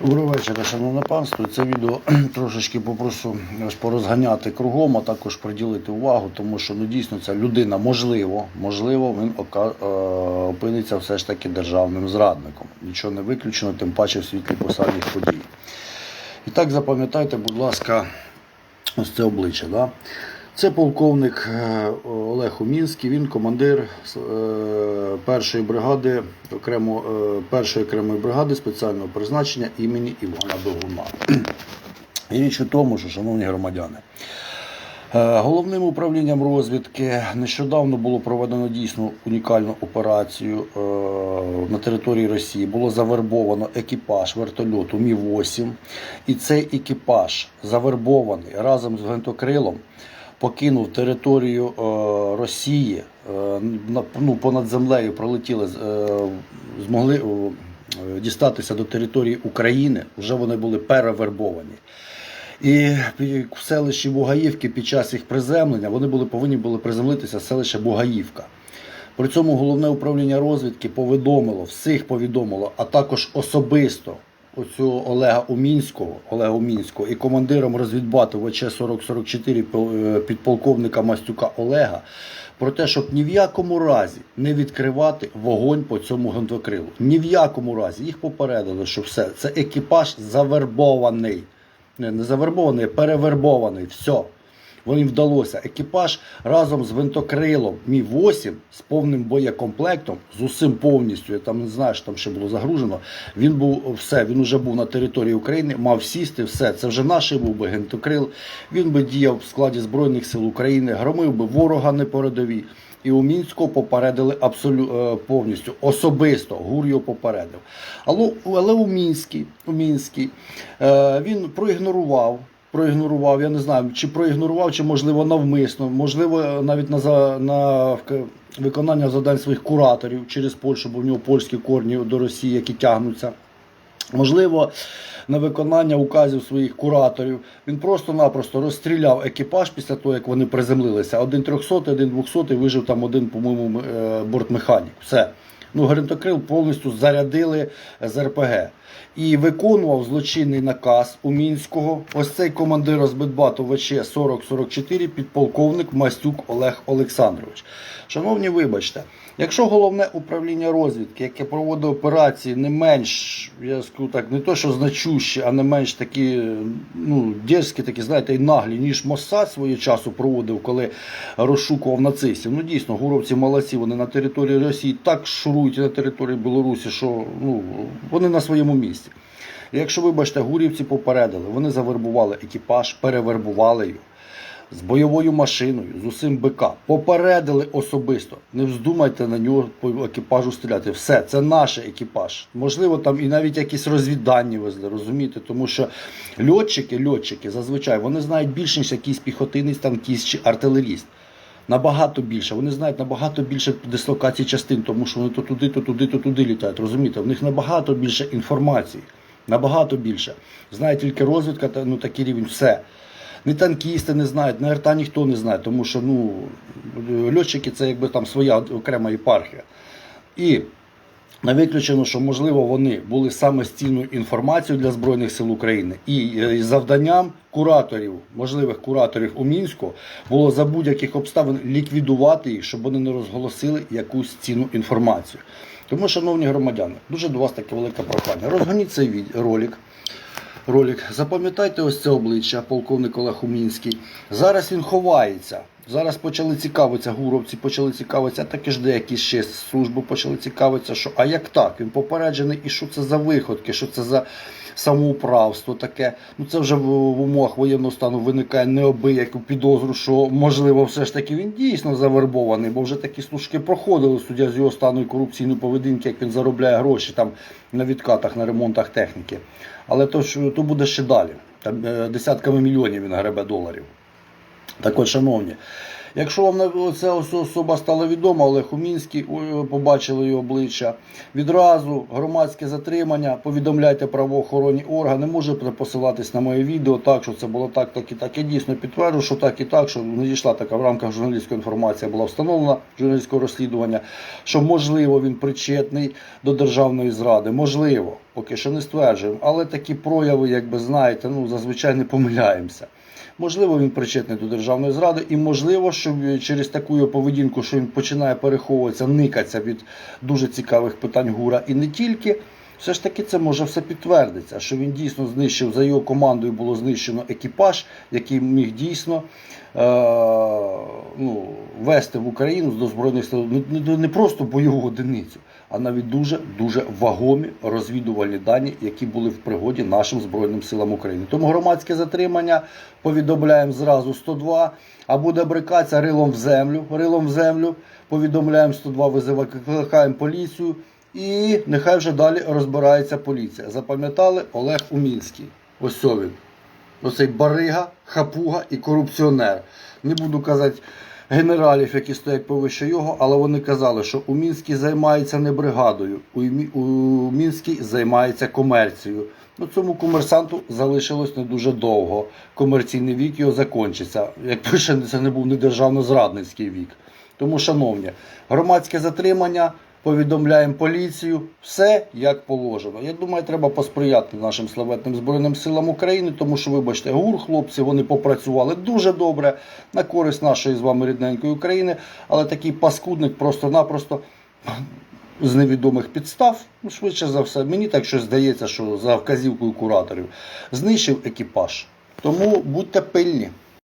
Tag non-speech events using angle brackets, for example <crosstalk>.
Доброго вечора, шановне панство. Це відео <clears throat> трошечки попрошу порозганяти кругом, а також приділити увагу, тому що ну дійсно ця людина можливо, можливо, він е, опиниться все ж таки державним зрадником. Нічого не виключено, тим паче в світлі посадних подій. І так запам'ятайте, будь ласка, ось це обличчя. Да? Це полковник е, Олег Умінський, він командир е, першої бригади, окремо, е, першої окремої бригади спеціального призначення імені Івана Довгуна. <clears throat> І річ у тому, що, шановні громадяни, головним управлінням розвідки нещодавно було проведено дійсно унікальну операцію на території Росії. Було завербовано екіпаж вертольоту Мі-8. І цей екіпаж завербований разом з гвинтокрилом покинув територію е, Росії, е, ну, понад землею пролетіли, е, змогли дістатися до території України. Вже вони були перевербовані. І в селищі Бугаївки під час їх приземлення вони були повинні були приземлитися в селище Бугаївка. При цьому головне управління розвідки повідомило, всіх повідомило, а також особисто оцього Олега Умінського, Олега Умінського і командиром розвідбату ВЧ 4044 пол- е, підполковника Мастюка Олега про те, щоб ні в якому разі не відкривати вогонь по цьому гвинтокрилу. Ні в якому разі їх попередили, що все це екіпаж завербований. Не, не завербований, перевербований. Все. Вони вдалося. Екіпаж разом з винтокрилом Мі-8 з повним боєкомплектом, з усім повністю, я там не знаю, там ще було загружено. Він був все, він вже був на території України, мав сісти, все. Це вже наш був би гвинтокрил. Він би діяв в складі Збройних сил України, громив би ворога не передові. І у Мінську попередили абсолютно повністю особисто. ГУР його попередив. Але, але у Мінській, у Мінській е, він проігнорував. Проігнорував, я не знаю, чи проігнорував, чи можливо навмисно, можливо, навіть на, на виконання завдань своїх кураторів через Польщу, бо в нього польські корні до Росії, які тягнуться. Можливо, на виконання указів своїх кураторів він просто-напросто розстріляв екіпаж після того, як вони приземлилися. Один 300, один 200, вижив там один, по-моєму, е, бортмеханік. Все. Ну, гринтокрил повністю зарядили з РПГ. І виконував злочинний наказ у Мінського. Ось цей командир розбитбату ВЧ 4044, підполковник Мастюк Олег Олександрович. Шановні, вибачте, якщо головне управління розвідки, яке проводить операції, не менш, я скажу так, не то що значущі, а не менш такі, ну, дерзкі, такі, знаєте, і наглі, ніж Моссад свого часу проводив, коли розшукував нацистів. Ну дійсно, гуровці молодці, вони на території Росії так шурують на території Білорусі, що ну, вони на своєму місці. Якщо, вибачте, гурівці попередили, вони завербували екіпаж, перевербували його з бойовою машиною, з усім БК. Попередили особисто. Не вздумайте на нього по екіпажу стріляти. Все, це наш екіпаж. Можливо, там і навіть якісь розвіддані везли, розумієте? Тому що льотчики, льотчики зазвичай вони знають більше, ніж якийсь піхотинець, танкіст чи артилеріст. Набагато більше. Вони знають набагато більше дислокацій частин, тому що вони то туди, то туди, то туди літають. Розумієте? В них набагато більше інформації. Набагато більше. Знає тільки розвідка, ну такий рівень, все. Ні танкісти не знають, ні РТА ніхто не знає, тому що ну, льотчики це якби там своя окрема єпархія. І не виключено, що можливо вони були самостійною інформацією для Збройних сил України. І е, завданням кураторів, можливих кураторів у Мінську, було за будь-яких обставин ліквідувати їх, щоб вони не розголосили якусь цінну інформацію. Тому, шановні громадяни, дуже до вас таке велике прохання. Розгоніть цей ролик. Ролик. Запам'ятайте ось це обличчя, полковник Олег Умінський. Зараз він ховається. Зараз почали цікавитися, гуровці почали цікавитися, а також деякі ще служби почали цікавитися, що а як так? Він попереджений, і що це за виходки, що це за самоуправство таке. Ну це вже в, в умовах воєнного стану виникає необияку підозру, що можливо все ж таки він дійсно завербований, бо вже такі служки проходили суддя з його стану і корупційної поведінки, як він заробляє гроші там на відкатах, на ремонтах техніки. Але то, що, то буде ще далі. Там е, десятками мільйонів він гребе доларів. Так от, шановні, якщо вам ця особа стала відома, Олег Умінський, ой, побачили його обличчя, відразу громадське затримання, повідомляйте правоохоронні органи, можете посилатись на моє відео, так, що це було так, так і так. Я дійсно підтверджую, що так і так, що надійшла така в рамках журналістської інформації, була встановлена журналістського розслідування, що можливо він причетний до державної зради. Можливо. Поки що не стверджуємо, але такі прояви, як би знаєте, ну зазвичай не помиляємося. Можливо, він причетний до державної зради, і можливо, що через таку його поведінку, що він починає переховуватися, никатися від дуже цікавих питань гура і не тільки. Все ж таки це може все підтвердитися, що він дійсно знищив за його командою було знищено екіпаж, який міг дійсно е, ну, вести в Україну до збройних сил не, не, не просто бойову одиницю, а навіть дуже дуже вагомі розвідувальні дані, які були в пригоді нашим збройним силам України. Тому громадське затримання повідомляємо зразу 102, а буде брикатися рилом в землю, рилом в землю. Повідомляємо 102, викликаємо поліцію. І нехай вже далі розбирається поліція. Запам'ятали Олег Умінський. Ось він. Оцей барига, хапуга і корупціонер. Не буду казати генералів, які стоять повище його, але вони казали, що у мінські займається не бригадою, у мінські займається комерцією. Ну, цьому комерсанту залишилось не дуже довго. Комерційний вік його закінчиться. Якби ще це не був не державно-зрадницький вік. Тому, шановні, громадське затримання, повідомляємо поліцію, все як положено. Я думаю, треба посприяти нашим славетним Збройним силам України, тому що, вибачте, гур, хлопці, вони попрацювали дуже добре на користь нашої з вами рідненької України, але такий паскудник просто-напросто з невідомих підстав, ну, швидше за все, мені так щось здається, що за вказівкою кураторів, знищив екіпаж. Тому будьте пильні.